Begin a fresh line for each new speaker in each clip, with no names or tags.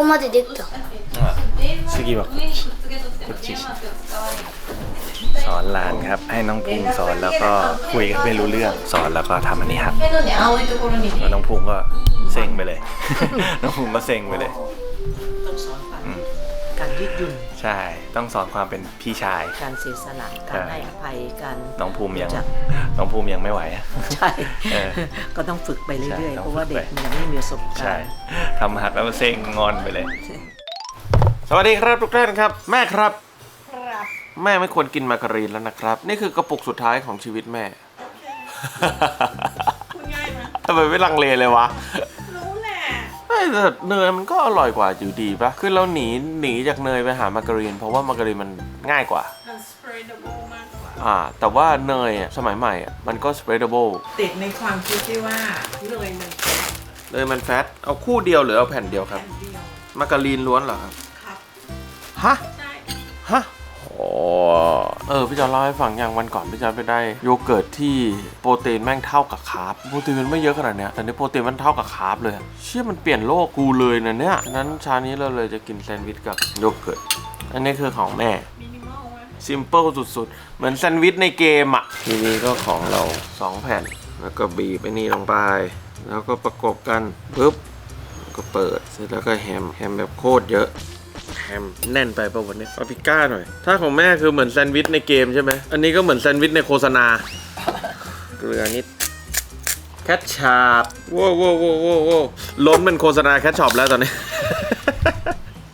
こまでできた
次はこっちこっちสอนหลานครับ ให้น้องภูมิสอนแล้วก็คุยกันไม่รู้เรื่องสอนแล้วก็ทำอันนี้ครับ
目のね青いところに
แล้วน้องภูมิก็เซ็งไปเลย น้องภูมิก็เซ็งไปเลย
ต้องสอนความการยืดหยุ่น
ใช่ ต้องสอนความเป็นพี่ชาย
การเสียสละ
ใช่
การให้อภัยการ
น้องภูมิยัง
รู้จัก
น้องภูมิยังไม่ไหวอะ
ใช่
เออ
ก็ต้องฝึกไปเรื่
ใช่
อยๆ
ต้อง
เพราะว่า
ฝึก
เด็ก
ไป
มันยังไม่มีประสบกา
ใช่
รณ์
ทำหักแล้วมันเซ็งงอนไปเลย สวัสดีครับทุกท่านครับ แม่ครับแม่ไม่ควรกินมาการีนแล้วนะครับ นี่คือกระปุกสุดท้ายของชีวิตแม่
ง่ายไหม
ทำไมไม่ลังเลเลยวะ
รู้แหละ
ไม่ แต่เนยมันก็อร่อยกว่าอยู่ดีปะคือเราหนีหนีจากเนยไปหามาการีน เพราะว่ามาการีนมันง่ายกว่า
มัน spreadable มากกว่า
อ่า แต่ว่าเนยอะสมัยใหม่อะมันก็ spreadable
ติดในความคิดที่ว่าเนยมัน
เนยมันแฟตเอาคู่เดียวหรือเอาแผ่นเดียวครับ
แผ่นเดียว
มาการีนล้วนเหรอครับ
ครับ
ฮะ
ใช่
ฮะโอ้ เออพี่จอนเล่าให้ฟังอย่างวันก่อนพี่จอนไปได้โยเกิร์ตที่โปรตีนแม่งเท่ากับคาร์บโปรตีนมันไม่เยอะขนาดเนี้ยแต่นี่โปรตีนมันเท่ากับคาร์บเลยอะเชื่อมันเปลี่ยนโลกกูเลยนะเนี่ยฉะนั้นเช้านี้เราเลยจะกินแซนด์วิชกับโยเกิร์ตอันนี้คือของแม่
มินิมอลไหม
ซิมเปิลสุดๆ เหมือนแซนด์วิชในเกมอะ ทีนี้ก็ของเรา 2 แผ่น แล้วก็บีบไปนี่ลงไป แล้วก็ประกบกันปุ๊บแล้วก็เปิดเสร็จแล้วก็แฮมแฮมแบบโคตรเยอะ แฮมแน่นไปป่ะวันนี้ปาปริก้าหน่อย ถ้าของแม่คือเหมือนแซนด์วิชในเกมใช่ไหมอันนี้ก็เหมือนแซนด์วิชในโฆษณา เกลือนิดแคชชัพว้าวว้าวว้าวว้าวว้าวล้นเป็นโฆษณาแคชช็อปแล้วตอนนี้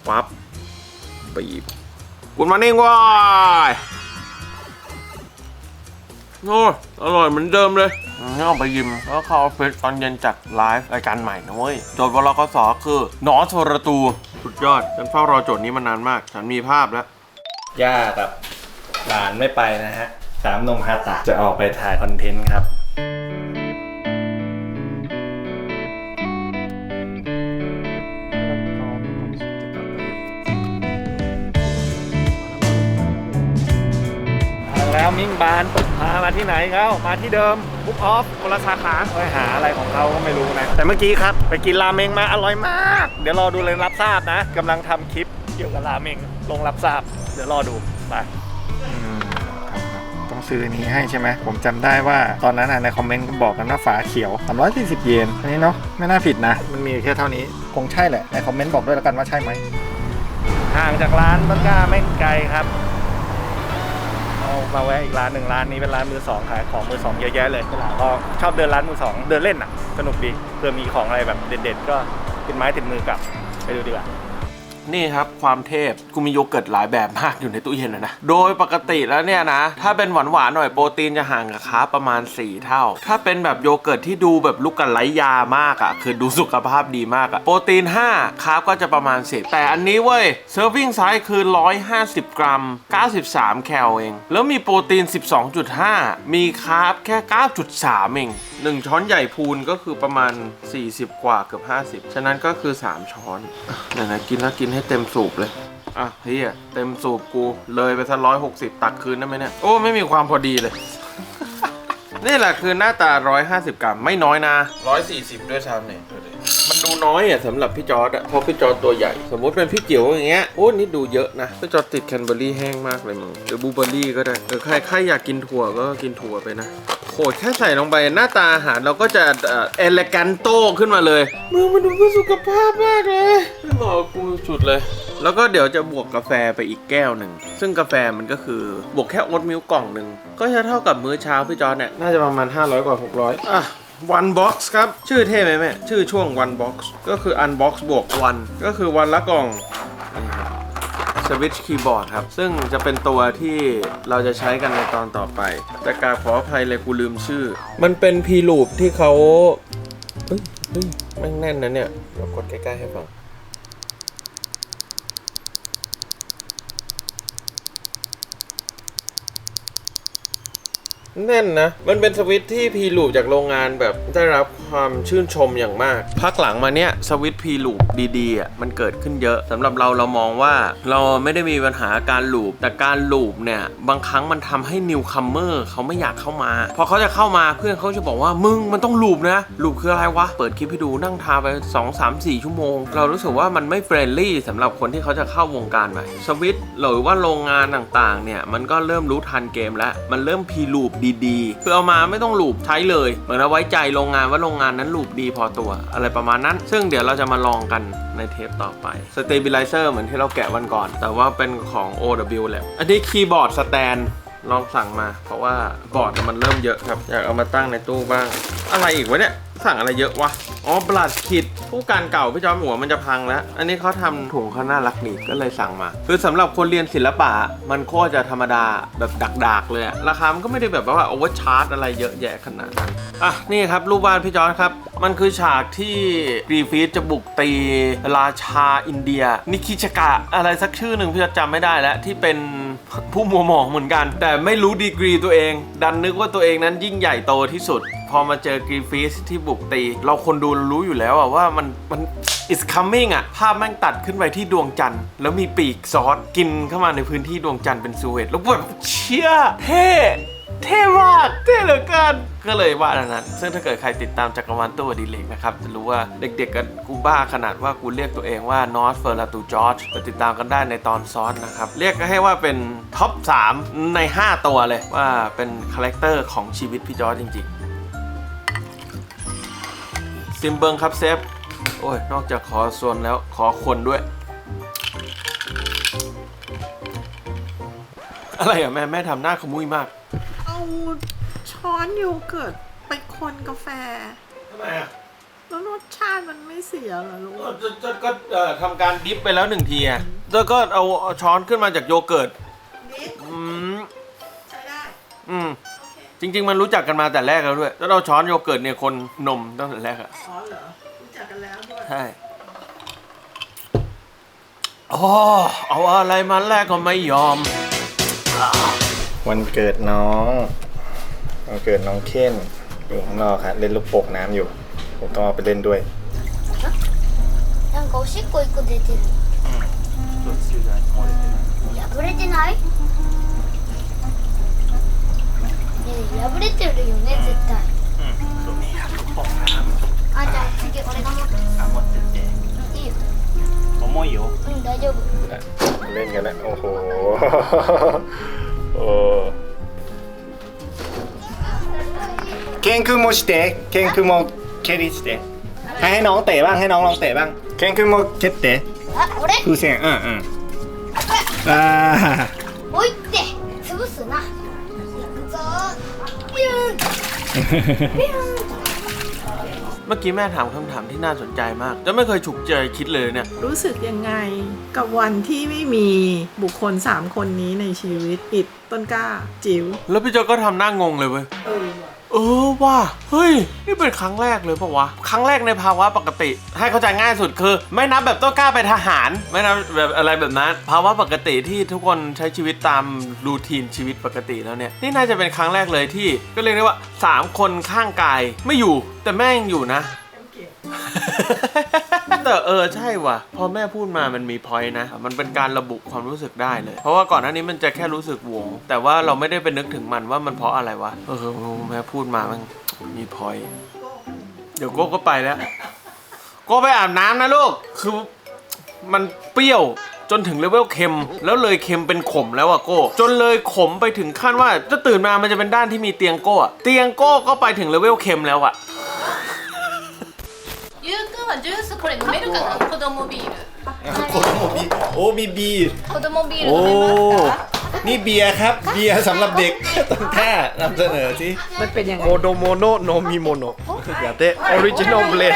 ปั๊บบีบกุดมานิ่งว้ายโอ้อร่อยเหมือนเดิมเลย นี่เอาไปยิมแล้วเข้าออฟฟิศตอนเย็นจัดไลฟ์รายการใหม่นะเว้ย โจทย์วลกสคือ หนอนโทรตูสุดยอด ฉันเฝ้ารอโจทย์นี้มานานมาก ฉันมีภาพแล้ว ย่ากับหลานไม่ไปนะฮะ สามนมฮาตะจะออกไปถ่ายคอนเทนต์ครับแล้วมิ่งบาน พามาที่ไหนเขามาที่เดิมบุ๊กออฟคนละสาขาไปหาอะไรของเขาก็ไม่รู้นะ แต่เมื่อกี้ครับ ไปกินราเมงมาอร่อยมาก เดี๋ยวรอดูเลยรับทราบนะกำลังทำคลิปเกี่ยวกับราเมงลงรับทราบ เดี๋ยวรอดูไป
ต้องซื้ออันนี้ให้ใช่ไหม ผมจำได้ว่าตอนนั้นน่ะในคอมเมนต์ก็บอกกันว่าฝาเขียว 340 เยน อันนี้เนาะไม่น่าผิดนะ มันมีแค่เท่านี้ คงใช่แหละ ในคอมเมนต์บอกด้วยแล้วกันว่าใช่ไหม
ห่างจากร้านต้นกล้าไม่ไกลครับเอา มาแวะอีกร้านหนึ่งร้านนี้เป็นร้านมือสองขายของมือสองเยอะแยะเลยก็ชอบเดินร้านมือสองเดินเล่นอะ สนุกดีเพื่อมีของอะไรแบบเด็ดๆ ก็ติดไม้ติดมือกลับไปดูดีกว่า นี่ครับความเทพกูมีโยเกิร์ตหลายแบบมากอยู่ในตู้เย็นนะนะโดยปกติแล้วเนี่ยนะ ถ้าเป็นหวานๆหน่อยโปรตีนจะห่างกับคาร์บประมาณ 4 เท่า ถ้าเป็นแบบโยเกิร์ตที่ดูแบบลูกกันไรยามากอะ่ะ คือดูสุขภาพดีมากอะ่ะ โปรตีน 5 คาร์บก็จะประมาณ 10 แต่อันนี้เว้ยเซิร์ฟวิ่งไซส์คือ 150 กรัม 93 แคลเอง แล้วมีโปรตีน 12.5 มีคาร์บแค่ 9.3 เอง1 ช้อนใหญ่พูนก็คือประมาณ 40 กว่าเกือบ 50 ฉะนั้นก็คือ 3 ช้อนอะไหนๆกินแล้วกินให้เต็มสูบเลย อะเฮียเต็มสูบกูเลยไปสักร้อยหกสิบตักคืนได้ไหมเนี่ย โอ้ ไม่มีความพอดีเลย นี่แหละคือหน้าตา 150 กรัมไม่น้อยนะ 140 ด้วยซ้ำเนี่ย มันดูน้อยอะสำหรับพี่จอร์ดอะเพราะพี่จอร์ดตัวใหญ่ สมมติเป็นพี่เจียวอย่างเงี้ยโอ้นี่ดูเยอะนะพี่จอร์ดติดแคนเบอร์รี่แห้งมากเลยมึงหรือบูเบอร์รี่ก็ได้หรือใครใครอยากกินถั่วก็กินถั่วไปนะโคตรแค่ใส่ลงไปหน้าตาอาหารเราก็จะเอ่อเอเลกันโตขึ้นมาเลยมึงมันดูเพื่อสุขภาพมากเลยหล่อกูสุดเลย แล้วก็เดี๋ยวจะบวกกาแฟไปอีกแก้วหนึ่ง ซึ่งกาแฟมันก็คือบวกแค่โอ๊ตมิลกล่องหนึ่งก็จะเท่ากับมื้อเช้าพี่จอร์ดเนี่ยน่าจะประมาณ500กว่า600อะ one box ครับ ชื่อเท่ไหมแม่ชื่อช่วง one box ก็คือ unbox บวก one ก็คือวันละกล่องสวิตช์คีย์บอร์ดครับ ซึ่งจะเป็นตัวที่เราจะใช้กันในตอนต่อไป แต่กราบขออภัยเลยกูลืมชื่อ มันเป็นพีลูปที่เขาเฮ้ยเฮ้ยแม่งแน่นนะเนี่ยเดี๋ยวกดใกล้ๆให้ฟัง แน่นนะ มันเป็นสวิตที่พีลูปจากโรงงานแบบได้รับความชื่นชมอย่างมาก พักหลังมาเนี้ยสวิตพีลูปดีๆอะมันเกิดขึ้นเยอะสำหรับเราเรามองว่าเราไม่ได้มีปัญหาการลูปแต่การลูปเนี่ยบางครั้งมันทำให้นิวคัมเมอร์เขาไม่อยากเข้ามาพอเขาจะเข้ามาเพื่อนเขาจะบอกว่ามึงมันต้องลูปนะลูปคืออะไรวะเปิดคลิปให้ดูนั่งทาไป 2 3 4 ชั่วโมง เรารู้สึกว่ามันไม่เฟรนลี่สำหรับคนที่เขาจะเข้าวงการใหม่สวิตหรือว่าโรงงานต่างๆเนี่ยมันก็เริ่มรู้ทันเกมแล้วมันเริ่มพีลูปดีๆ คือเอามาไม่ต้องลูบใช้เลย เหมือนเราไว้ใจโรงงานว่าโรงงานนั้นลูบดีพอตัวอะไรประมาณนั้น ซึ่งเดี๋ยวเราจะมาลองกันในเทปต่อไปสเตเบลิเซอร์เหมือนที่เราแกะวันก่อน แต่ว่าเป็นของ OW แหละอันนี้คีย์บอร์ดสแตน ลองสั่งมา เพราะว่าบอร์ดมันเริ่มเยอะครับ อยากเอามาตั้งในตู้บ้าง อะไรอีกวะเนี่ย สั่งอะไรเยอะวะ อ๋อบลัดคิด ผู้การเก่าพี่จอมหัวมันจะพังแล้ว อันนี้เขาทำถุงเขาน่ารักดีก็เลยสั่งมา คือสำหรับคนเรียนศิลปะ มันโคตรจะธรรมดาแบบดักๆเลยราคา มันก็ไม่ได้แบบว่าโอเวอร์ชาร์จอะไรเยอะแยะขนาดนั้น อะนี่ครับรูปวาดพี่จอร์จครับ มันคือฉากที่กรีฟีสจะบุกตีราชาอินเดีย นิคิชกะอะไรสักชื่อหนึ่งพี่จอร์จจำไม่ได้แล้วที่เป็น ผู้มัวหมองเหมือนกัน แต่ไม่รู้ดีกรีตัวเอง ดันนึกว่าตัวเองนั้นยิ่งใหญ่โตที่สุด พอมาเจอกรีฟิสที่บุกตี เราคนดูรู้อยู่แล้วอะว่ามันมัน is coming อะภาพแม่งตัดขึ้นไปที่ดวงจันทร์ แล้วมีปีกซอสกินเข้ามาในพื้นที่ดวงจันทร์เป็นซูเวตแล้วแบบเชี่ยเท่ เท่มากเท่เหลือเกินก็เลยว่าอันนั้น ซึ่งถ้าเกิดใครติดตามจักรวาลตัวดีเล็กนะครับ จะรู้ว่าเด็กๆกันกูบ้าขนาดว่ากูเรียกตัวเองว่านอ t เฟอร์ลาตูจอร์จไปติดตามกันได้ในตอนซ้อนนะครับ เรียกให้ว่าเป็นท็อป 3 ใน 5 ตัวเลยว่าเป็นคาแรคเตอร์ของชีวิตพี่จอร์จจริงๆ ซิมเบิงครับเซฟ โอ้ย นอกจากขอส่วนแล้วขอคนด้วย อะไรอะแม่แม่ทำหน้าขมุยมาก
เอาช้อนโยเกิร์ตไปคนกาแฟ
ทำไมอะ
แล้วรสชาติมันไม่เสียเหรอลูก
ก็จะจะก็เอ่อทำการดิฟไปแล้วหนึ่งทีอะแล้วก็เอาเอาช้อนขึ้นมาจากโยเกิร์ต
นิด
อืม
ใช้ได้
อืม
โอเค
จริง ๆ มันรู้จักกันมาแต่แรกแล้วด้วย แล้วเราช้อนโยเกิร์ตเนี่ยคนนมตั้งแต่แรกอะ
อ๋อเหรอ รู้จักกันแล้วด้วย
ใช่อ๋อเอาอะไรมาแรกก็ไม่ยอม
วันเกิดน้องวันเกิดน้องเคนอยู่ข้างนอกครับเล่นลูกโป่งน้ำอยู่ ผมต้องเอาไปเล่นด้วย
なんかおしっこ一個出てる破れてないねえ破れてるよね絶対あじゃあ次俺が持っていいよ
重いよ
うん大丈夫
เล่นกันแล้ว โอ้โห นคือโมชิเตะเคนคือโมเคริสเตะให้ให้น้องเตะบ้าง ให้น้องลองเตะบ้าง เคนคือโมเคเตะ
あ俺
คือเสียงอืมอืมอ่า
おいって潰すないくぞビューンビューン
เมื่อกี้แม่ถามคำถามที่น่าสนใจมาก จะไม่เคยฉุกใจคิดเลยเนี่ย
รู้สึกยังไงกับวันที่ไม่มีบุคคลสามคนนี้ในชีวิตอิดต้นกล้า จิ๋ว
แล้วพี่โจก็ทำหน้างงเลยเว้ย
เออว่ะ
เออว่ะเฮ้ย นี่เป็นครั้งแรกเลยปะวะ ครั้งแรกในภาวะปกติ ให้เข้าใจง่ายสุดคือ ไม่นับแบบต้องกล้าไปทหาร ไม่นับแบบอะไรแบบนั้น ภาวะปกติที่ทุกคนใช้ชีวิตตามรูทีนชีวิตปกติแล้วเนี่ย นี่น่าจะเป็นครั้งแรกเลยที่ ก็เรียกได้ว่า 3 คนข้างกายไม่อยู่แต่แม่งอยู่นะ แต่เออใช่ว่ะ พอแม่พูดมามันมีพอยนะ มันเป็นการระบุความรู้สึกได้เลย เพราะว่าก่อนหน้านี้มันจะแค่รู้สึกหวง แต่ว่าเราไม่ได้ไปนึกถึงมันว่ามันเพราะอะไรวะ เออแม่พูดมามันมีพอย เดี๋ยวโก้ก็ไปแล้ว โก้ไปอาบน้ำนะลูก คือมันเปรี้ยวจนถึงเลเวลเค็ม แล้วเลยเค็มเป็นขมแล้วอะโก้ จนเลยขมไปถึงขั้นว่าจะตื่นมามันจะเป็นด้านที่มีเตียงโก้เตียงโก้ก็ไปถึงเลเวลเค็มแล้วอะ
はジュースこれ飲めるかな子供ビール
โอ้มีโอ้มีบี
子供ビール
โอ้
飲めますか
นี่เบียร์ครับ เบียร์สำหรับเด็ก ต้องแค่นำเสนอสิ
มันเป็นยังไง
โมโดโมโนโนมิโมโนอย่าเตะออริจินอลเบลน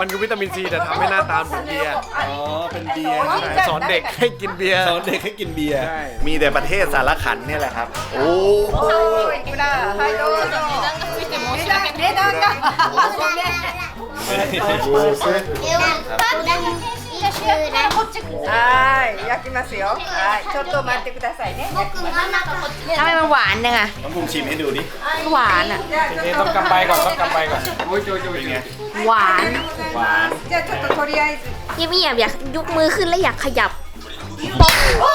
มันคือวิตามินซีแต่ทำให้หน้าตาเหมือนเบียร์
อ๋อ เป็นเบียร์
สอนเด็กให้กินเบียร์
สอนเด็กให้กินเบียร์
ใช่
มีแต่ประเทศสารขันเนี่ยแหละครับ โอ้
はいどうぞ値段がついて申し訳ない値段が
で はパンダの変身写真
はい焼きますよはいちょっと待ってくださいね
僕真ん中こっち
ทำไมมันหวานจังอะ
น้องภูมิชิมให้ดูดิ
หวานอะ
นี่ต้องกำไปก่อนต้องกำไปก่อนโอ้ยโจโจเป็นไง
หวาน
หวาน
じゃあちょっととりあえず
เงียบๆอยากยกมือขึ้นแล้วอยากขยับ
โอ้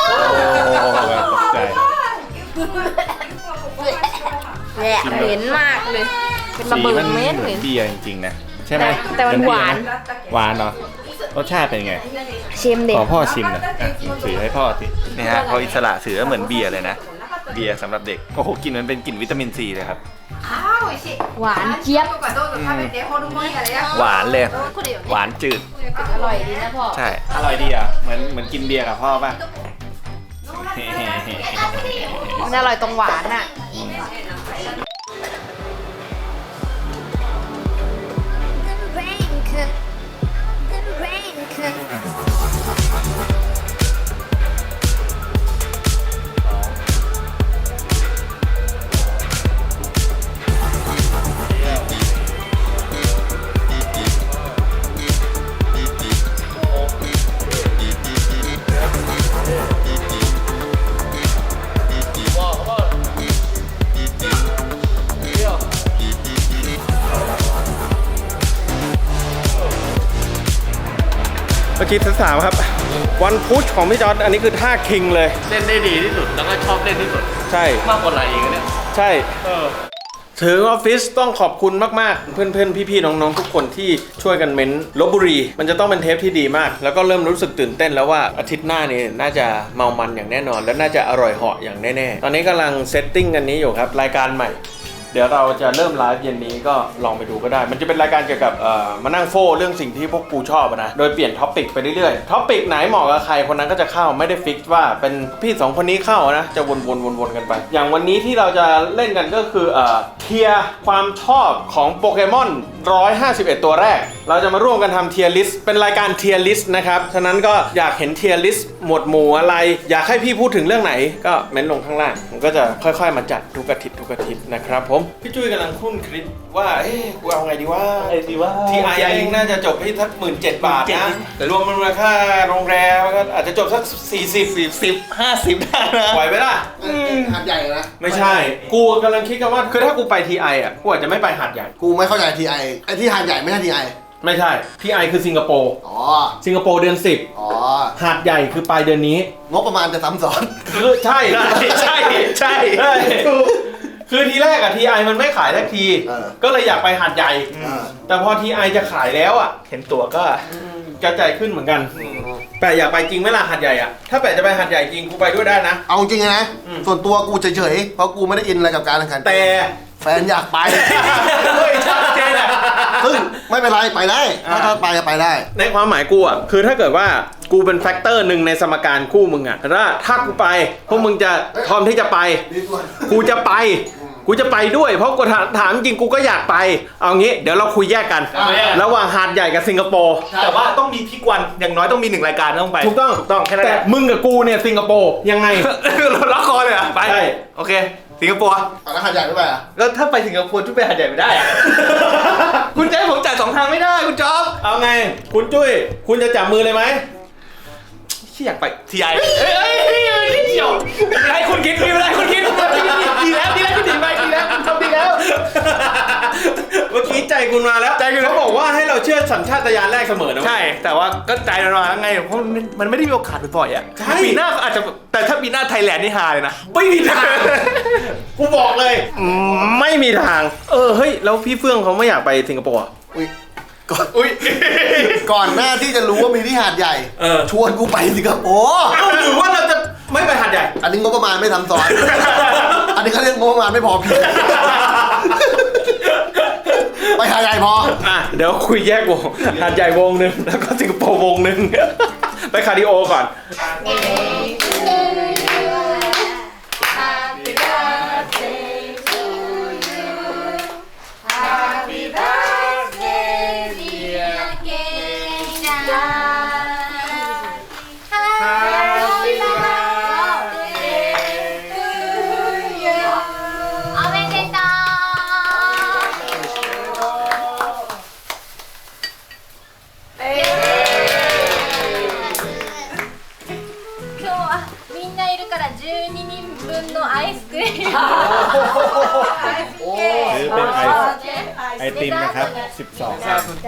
ตกใจ
แหละเหม็นมากเลย เป็นระเบิดเม็ด
เห
เล
มื
ย
อนเบียร์จริงๆนะ ใช่ไหม
แต่มันหวาน
หวานเนาะรสชาติเป็นไง
ชิมเด็
ขอพ่อชิมหนะสื่อให้พ่อสินี่ฮะเขาอิสระสื่อเหมือนเบียร์เลยนะ เบียร์สำหรับเด็ก โอ้โหกินมันเป็นกลิ่นวิตามินซีเลยครับ
หวานเจี๊ยบ
หวานเลย หวานจืด
อร่อยดีนะพ่อ
ใช่ อร่อยดีอะ เหมือนเหมือนกินเบียร์กับพ่อป่ะ
มันอร่อยตรงหวานอะ
เมื่อกี้ที่สามครับ วันพุชของพี่จอร์ดอันนี้คือท่าคิงเลย
เล่นได้ดีที่สุดแล้วก็ชอบเล่นที่สุด
ใช่
มากกว่าไหนอีกเนี่ย
ใช่ถึงออฟฟิศต้องขอบคุณมาก ๆ เพื่อนๆ พี่ๆ น้อง ๆ ทุกคนที่ช่วยกันเม้นลบบุรี มันจะต้องเป็นเทปที่ดีมาก แล้วก็เริ่มรู้สึกตื่นเต้นแล้วว่าอาทิตย์หน้านี่น่าจะเมามันอย่างแน่นอน และน่าจะอร่อยเหาะอย่างแน่ ๆ ตอนนี้กำลังเซตติ้งกันนี้อยู่ครับ รายการใหม่ เดี๋ยวเราจะเริ่มไลฟ์เย็นนี้ก็ลองไปดูก็ได้ มันจะเป็นรายการเกี่ยวกับเอ่อมานั่งโฟเรื่องสิ่งที่พวกกูชอบนะ โดยเปลี่ยนท็อปิกไปเรื่อยๆ ท็อปิกไหนเหมาะกับใครคนนั้นก็จะเข้าไม่ได้ฟิกว่าเป็นพี่สองคนนี้เข้านะ จะวนๆวนๆกันไป อย่างวันนี้ที่เราจะเล่นกันก็คือเอ่อเทียร์ความชอบของโปเกมอน 151 ตัวแรก เราจะมาร่วมกันทำเทียร์ลิสต์เป็นรายการเทียร์ลิสต์นะครับ ฉะนั้นก็อยากเห็นเทียร์ลิสต์หมวดหมู่อะไร อยากให้พี่พูดถึงเรื่องไหน ก็เม้นลงข้างล่างผมก็จะค่อยๆ มาจัดทุกอาทิตย์ทุกอาทิตย์นะครับผม พี่จุ้ยกำลังคุ้นคิดว่า เอ๊ะกูเอาไงดีว่า
ไอ้ดีว่า
ทีไอเองน่าจะจบที่สักหมื่นเจ็ดบาทนะ แต่รวมมูลค่าโรงแรมก็อาจจะจบสักสี่สิบสี่สิบห้าสิบได้นะไหวไหมล่ะ
หาดใหญ่นะ
ไม่ใช่ กูกำลังคิดกันว่า คือถ้ากูไปทีไออะ กูอาจจะไม่ไปหาดใหญ่
กูไม่เข้าใจทีไอไอที่หาดใหญ่ไม่ใช่ทีไอ
ไม่ใช่ ทีไอคือสิงคโปร์
อ๋อ
สิงคโปร์เดือนสิบ
อ๋อ
หาดใหญ่คือปลายเดือนนี้
งบประมาณจะซ้ำซ้อน
คือใช่ ใช่ใช่ใช่คือทีแรกอะทีไอมันไม่ขายสักที
เออ
ก็เลยอยากไปหาดใหญ่
อ่า
แต่พอทีไอจะขายแล้วอะเห็นตั๋วก็จะใจขึ้นเหมือนกัน แปะอยากไปจริงไหมล่ะหาดใหญ่อะถ้าแปะจะไปหาดใหญ่จริงกูไปด้วยได้นะ
เอาจริงๆนะ
อืม
ส่วนตัวกูเฉยๆเพราะกูไม่ได้อินอะไรกับการแข่งขัน
แต่
แฟนอยากไป
เฮ้ยชัดเจนอะ
ซึ่งไม่เป็นไรไปได้ถ้า
อ่า
ถ้าไปก็ไปได้
ในความหมายกูอะคือถ้าเกิดว่ากูเป็นแฟกเตอร์หนึ่งในสมการคู่มึงอะถ้าถ้ากูไปพวกมึงจะพร้อมที่จะไป กูจะไป กูจะไปด้วย เพราะกูถามถามจริงกูก็อยากไป เอางี้ เดี๋ยวเราคุยแยกกัน
เอาแยก
ระหว่างหาดใหญ่กับสิงคโปร์
แต่ว่าต้องมีพี่กวันอย่างน้อยต้องมีหนึ่งรายการต้องไป
ถูกต้อง
ถูกต้องแค่นั้น
แต่
แหละ
มึงกับกูเนี่ยสิงคโปร์ยังไง
เราล็อกคอเลยเหรอะไป
ใช่
โอเค สิงคโปร์
แล้วหาดใหญ่ไม่ไปอะ
แล้วถ้าไปสิงคโปร์จุ๊บไปหาดใหญ่ไม่ได้อะ คุณจะให้ผมจ่ายสองทางไม่ได้คุณจ๊อบ
เอาไง คุณจุ้ย คุณจะจับมือเลยไหม
ที่อยากไปทีไอเอ้ยเอ้ยเอ้ยเอ้ยเดี๋ยว คุณมา
แล้ว
ใจคุณ
เขาบอกว่าให้เราเชื่อสัญชาตญาณแรกเสมอนะ
ใช่ แต่ว่าก็ใจเรามาแล้วไง เพราะมันมันไม่ได้มีโอกาสบ่อยๆอะ
ใช่
ปีหน้าอาจจะแต่ถ้าปีหน้าไทยแลนด์นี่ฮาเลยนะ
ไม่มีทาง กูบอกเลยอืมไม่มีทาง เออ เฮ้ย แล้วพี่เฟื่องเขาไม่อยากไปสิงคโปร์อะ
อุ้ยก่อน
อุ้ย
ก่อนหน้าที่จะรู้ว่ามีที่หาดใหญ่
เออ
ชวนกูไปสิงคโปร์
เอ้าหรือว่าเราจะไม่ไปหาดใหญ่
อันนี้งบประมาณไม่ซ้ำซ้อน อันนี้เขาเรียกงบประมาณไม่พอเพียง ไปหาดใหญ่พอ
อะเดี๋ยวคุยแยกวงหาดใหญ่วงหนึ่งแล้วก็สิงคโปร์วงหนึ่ง ไปคาร์ดิโอก่อน
お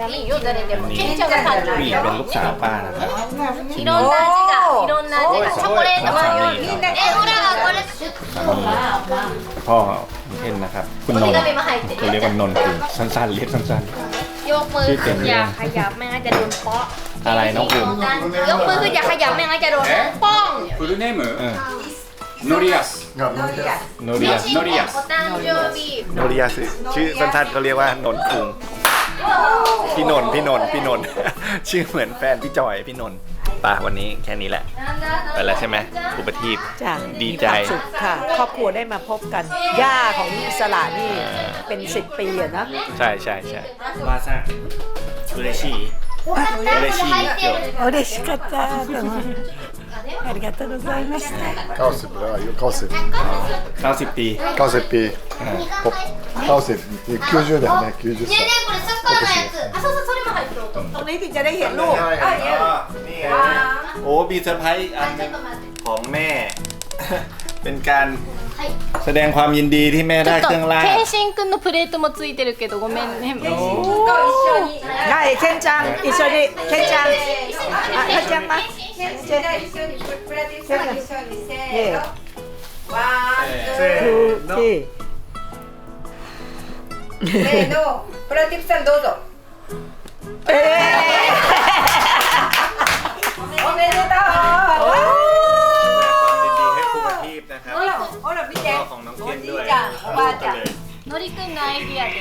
12ครับ
ダメよ誰でもケンちゃんが誕生
ผู้ห
日
ญิงเป็นลูกสาวป้านะครับ
いろんな味がいろんな味がチョコレートもあるよ
みんな
えほらこれ
พ่อของเทนนะครับ คุณนนท์เราเรียกว่านนท์คือสั้นๆ เรียกสั้น
ยกมือขึ้นอย่าขยับไม่งั้นจะโดนเปาะ
ๆ อะไรน้องภูมิ
ยกมือขึ้นอย่าขยับไม่งั้นจะโดนป้อง
フルネーム
เออ
ノリアス
โนริยา
ノリアス
お誕生日
โนริยาสึชื่อสั้นๆเขาเรียกว่านนท์ภูมิ พี่นนท์พี่นนท์พี่นนท์ ชื่อเหมือนแฟนพี่จอยพี่นนท์ไป่ะวันนี้แค่นี้แหละ ไปแล้วใช่ไหมอุปทีป
จ้ะ
ดี
มี
ใจ
ความสุขค่ะ ครอบครัวได้มาพบกัน ย่าของอิสระนี่เป็นสิบปีอะนะ
ใช่ใช่ใช่วาซ่าอุเรชิอุเรชิเกี่ยว
โอเดชิกัตตาありがとうございました
90แล้วอายุ90
90 ปี
90ปีผม 90นี่90だよね90
ねえね
歳
えこれサッカーのやつあそうそうそれも入ってる
ตรงนี้ถึงจะได้เห็นลูก
นี่ไงโอ้มีเซอร์ไพรส์อีกอันหนึงของแม่ เป็นการแสดงความยินดีที่แม่ได้เครื่องราง
ケンシンくんのプレートもついてるけどごめんね
はいケンちゃん一緒にケンちゃんあケンちゃんまケンちゃんえ えทูที่
プラティプさんどうぞ
え
おめでとう
ความยินดีให้ครูประทีปนะครับ
ほら見て
พ่อของน้องเคนด้วย
おばあちゃん
のりくんのアイディアで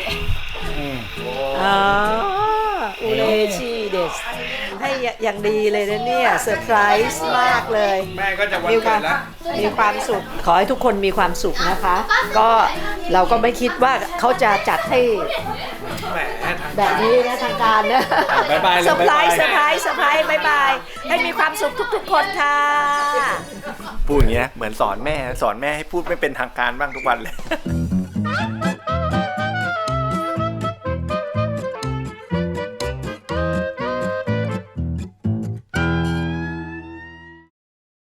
อ๋ออูเลชีเดส ให้อย่างดีเลยนะเนี่ยเซอร์ไพรส์มากเลย
แม่ก็จะวัน
มีค
เกิ
วา
ด
ม
แล้ว
มีความสุข ขอให้ทุกคนมีความสุขนะคะ ก็เราก็ไม่คิดว่าเขาจะจัดให้
แหม
แบบนี้นะทางการนะ
บ๊ายบายเลย
เซอร์ไพรส์
บ๊ายบาย
เซอร์ไพรส์เซอร์ไพรส์บายบาย ให้มีความสุขทุกๆคนค่ะ
พูดอย่างเงี้ยเหมือนสอนแม่สอนแม่ให้พูดไม่เป็นทางการบ้างทุกวันเลย